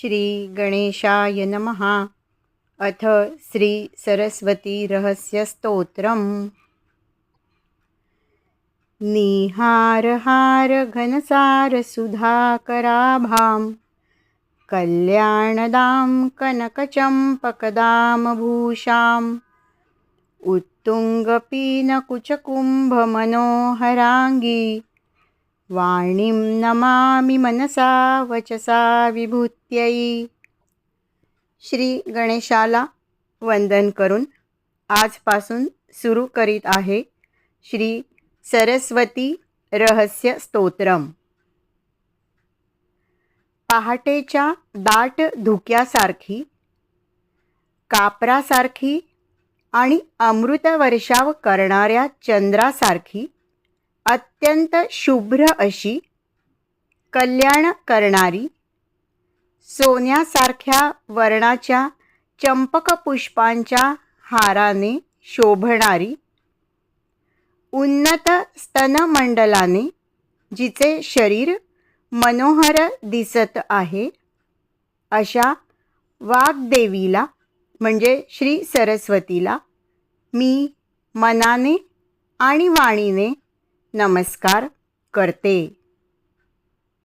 श्री गणेशाय नमः। अथ श्री सरस्वती रहस्यस्तोत्रम् निहारहार घनसार सुधाकराभां कल्याणदां कनकचम्पकदामभूषाम् उत्तुङ्गपीनकुचकुम्भमनोहराङ्गी वाणीं नमामि मनसा वचसा विभूत्यै श्री गणेशाला वंदन करून आजपासून सुरू करीत आहे श्री सरस्वती रहस्य स्तोत्रम। पहाटेच्या दाट धुक्यासारखी कापरासारखी आणि अमृतवर्षाव करणाऱ्या चंद्रासारखी अत्यंत शुभ्र अशी कल्याण करणारी सोन्यासारख्या वर्णाच्या चंपकपुष्पांच्या हाराने शोभणारी उन्नत स्तनमंडलाने जिचे शरीर मनोहर दिसत आहे अशा वाग्देवीला म्हणजे श्री सरस्वतीला मी मनाने आणि वाणीने नमस्कार करते.